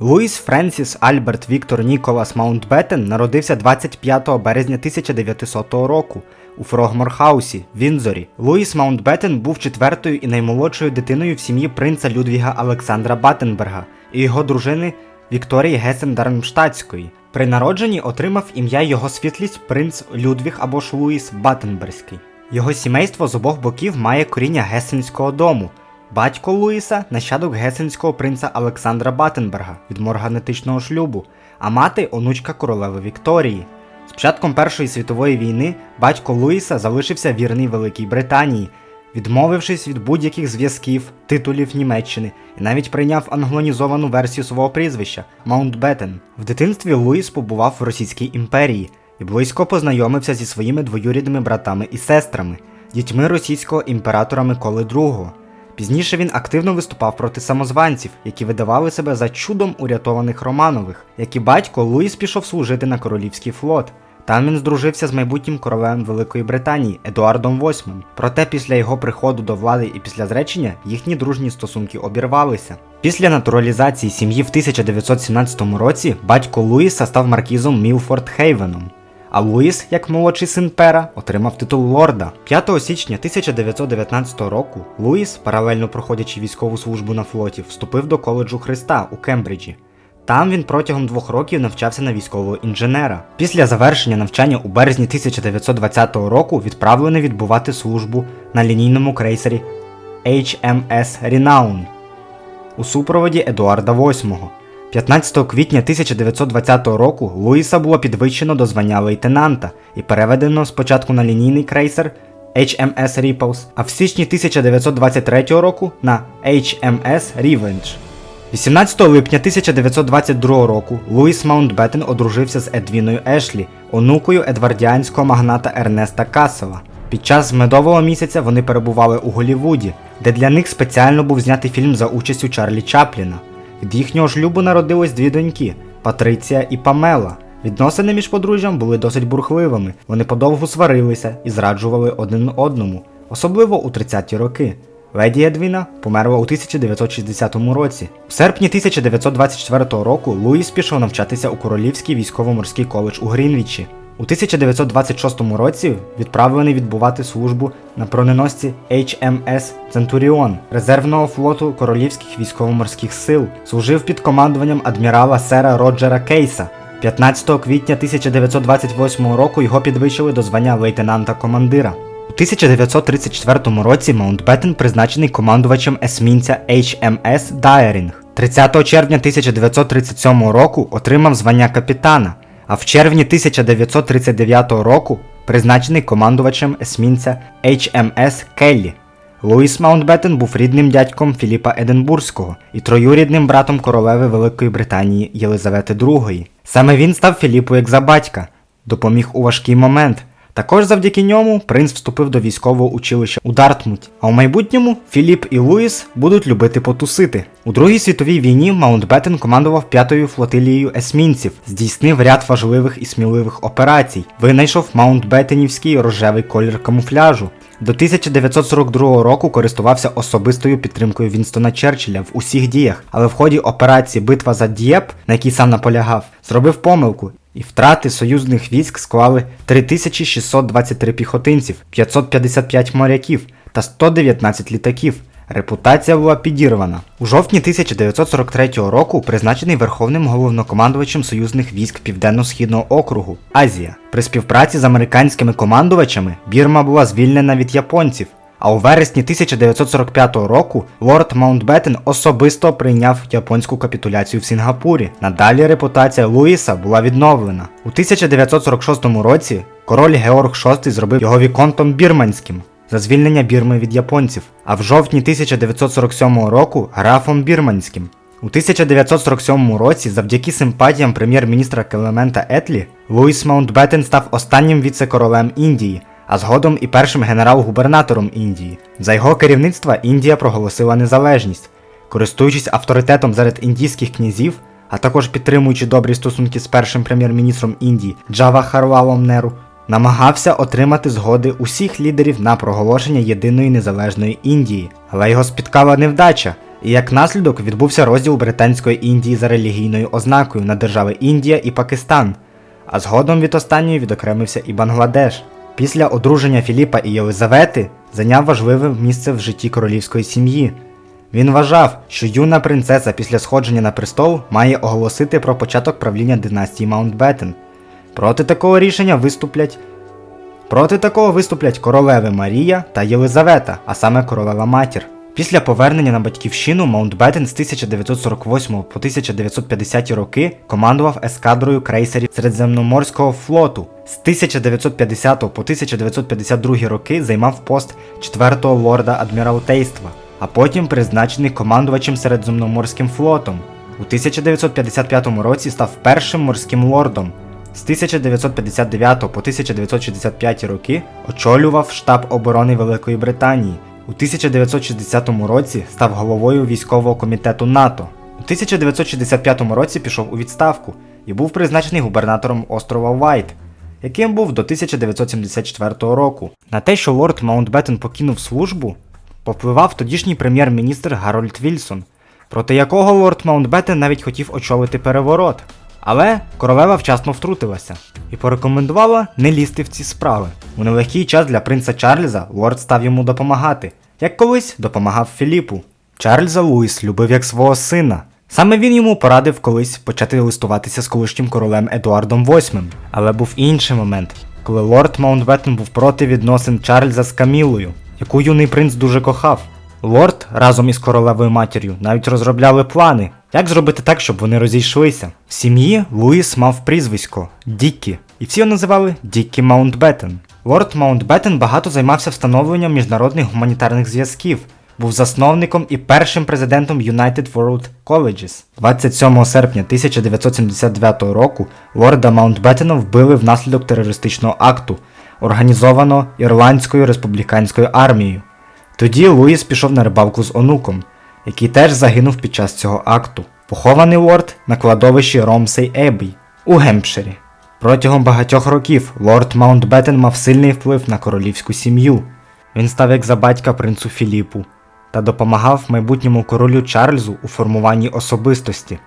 Луїс Френсіс Альберт Віктор Ніколас Маунтбеттен народився 25 березня 1900 року у Фрогморхаусі, Вінзорі. Луїс Маунтбеттен був четвертою і наймолодшою дитиною в сім'ї принца Людвіга Олександра Баттенберга і його дружини Вікторії Гесен Дармштадтської. При народженні отримав ім'я його світлість принц Людвіг або ж Луїс Баттенберзький. Його сімейство з обох боків має коріння гесенського дому. Батько Луїса нащадок гесенського принца Олександра Баттенберга від морганетичного шлюбу, а мати онучка королеви Вікторії. З початком Першої світової війни батько Луїса залишився вірний Великій Британії, відмовившись від будь-яких зв'язків, титулів Німеччини і навіть прийняв англонізовану версію свого прізвища Маунтбеттен. В дитинстві Луїс побував в Російській імперії і близько познайомився зі своїми двоюрідними братами і сестрами, дітьми російського імператора Миколи II. Пізніше він активно виступав проти самозванців, які видавали себе за чудом урятованих Романових. Як і батько, Луїс пішов служити на королівський флот. Там він здружився з майбутнім королем Великої Британії Едуардом VIII. Проте після його приходу до влади і після зречення їхні дружні стосунки обірвалися. Після натуралізації сім'ї в 1917 році батько Луїса став маркізом Мілфорд Хейвеном. А Луїс, як молодший син пера, отримав титул лорда. 5 січня 1919 року Луїс, паралельно проходячи військову службу на флоті, вступив до коледжу Христа у Кембриджі. Там він протягом двох років навчався на військового інженера. Після завершення навчання у березні 1920 року відправлений відбувати службу на лінійному крейсері HMS Renown у супроводі Едуарда VIII. 15 квітня 1920 року Луїса було підвищено до звання лейтенанта і переведено спочатку на лінійний крейсер HMS Ripples, а в січні 1923 року на HMS Revenge. 18 липня 1922 року Луїс Маунтбеттен одружився з Едвіною Ешлі, онукою едвардіанського магната Ернеста Касела. Під час медового місяця вони перебували у Голлівуді, де для них спеціально був знятий фільм за участю Чарлі Чапліна. Від їхнього шлюбу народилось дві доньки Патриція і Памела. Відносини між подружжям були досить бурхливими, вони подовгу сварилися і зраджували один одному, особливо у 30-ті роки. Леді Едвіна померла у 1960 році. В серпні 1924 року Луїс пішов навчатися у Королівський військово-морський коледж у Грінвічі. У 1926 році відправлений відбувати службу на броненосці HMS Центуріон резервного флоту Королівських військово-морських сил, служив під командуванням адмірала сера Роджера Кейса. 15 квітня 1928 року його підвищили до звання лейтенанта-командира. У 1934 році Маунтбеттен призначений командувачем есмінця HMS Дайрінг. 30 червня 1937 року отримав звання капітана, а в червні 1939 року призначений командувачем есмінця HMS Келлі. Луїс Маунтбеттен був рідним дядьком Філіпа Единбурзького і троюрідним братом королеви Великої Британії Єлизавети II. Саме він став Філіпу як за батька, допоміг у важкий момент. Також завдяки ньому принц вступив до військового училища у Дартмуті. А у майбутньому Філіп і Луїс будуть любити потусити. У Другій світовій війні Маунтбеттен командував п'ятою флотилією есмінців, здійснив ряд важливих і сміливих операцій, винайшов Маунтбеттенівський рожевий колір камуфляжу. До 1942 року користувався особистою підтримкою Вінстона Черчилля в усіх діях, але в ході операції Битва за Дієп, на якій сам наполягав, зробив помилку і втрати союзних військ склали 3623 піхотинців, 555 моряків та 119 літаків. Репутація була підірвана. У жовтні 1943 року призначений верховним головнокомандувачем союзних військ Південно-Східного округу Азія. При співпраці з американськими командувачами Бірма була звільнена від японців. А у вересні 1945 року лорд Маунтбеттен особисто прийняв японську капітуляцію в Сінгапурі. Надалі репутація Луїса була відновлена. У 1946 році король Георг VI зробив його віконтом бірманським за звільнення Бірми від японців, а в жовтні 1947 року графом Бірманським. У 1947 році, завдяки симпатіям прем'єр-міністра Клемента Етлі, Луїс Маунтбеттен став останнім віце-королем Індії, а згодом і першим генерал-губернатором Індії. За його керівництва Індія проголосила незалежність, користуючись авторитетом серед індійських князів, а також підтримуючи добрі стосунки з першим прем'єр-міністром Індії Джава Харвалом Неру, намагався отримати згоди усіх лідерів на проголошення єдиної незалежної Індії, але його спіткала невдача, І як наслідок відбувся розділ Британської Індії за релігійною ознакою на держави Індія і Пакистан, а згодом від останньої відокремився і Бангладеш. Після одруження Філіпа і Єлизавети зайняв важливе місце в житті королівської сім'ї. Він вважав, що юна принцеса після сходження на престол має оголосити про початок правління династії Маунтбеттен. Проти такого рішення виступлять Проти такого виступлять королеви Марія та Єлизавета, а саме королева матір. Після повернення на батьківщину Маунтбеттен з 1948 по 1950 роки командував ескадрою крейсерів Середземноморського флоту. З 1950 по 1952 роки займав пост 4-го лорда адміралтейства, а потім призначений командувачем Середземноморським флотом. У 1955 році став першим морським лордом. З 1959 по 1965 роки очолював штаб оборони Великої Британії. У 1960 році став головою військового комітету НАТО. У 1965 році пішов у відставку і був призначений губернатором острова Вайт, яким був до 1974 року. На те, що лорд Маунтбеттен покинув службу, попливав тодішній прем'єр-міністр Гарольд Вільсон, проти якого лорд Маунтбеттен навіть хотів очолити переворот. Але королева вчасно втрутилася і порекомендувала не лізти в ці справи. У нелегкий час для принца Чарльза лорд став йому допомагати, як колись допомагав Філіпу. Чарльза Луїс любив як свого сина. Саме він йому порадив колись почати листуватися з колишнім королем Едуардом VIII. Але був інший момент, коли лорд Маунтбеттен був проти відносин Чарльза з Камілою, яку юний принц дуже кохав. Лорд разом із королевою матір'ю навіть розробляли плани, як зробити так, щоб вони розійшлися. В сім'ї Луїс мав прізвисько Діккі, і всі його називали Діккі Маунтбеттен. Лорд Маунтбеттен багато займався встановленням міжнародних гуманітарних зв'язків, був засновником і першим президентом United World Colleges. 27 серпня 1979 року лорда Маунтбеттена вбили внаслідок терористичного акту, організовано Ірландською республіканською армією. Тоді Луїс пішов на рибалку з онуком, який теж загинув під час цього акту. Похований Уорд на кладовищі Ромсей Ебій у Гемпширі. Протягом багатьох років лорд Маунтбеттен мав сильний вплив на королівську сім'ю. Він став як за батька принцу Філіпу та допомагав майбутньому королю Чарльзу у формуванні особистості.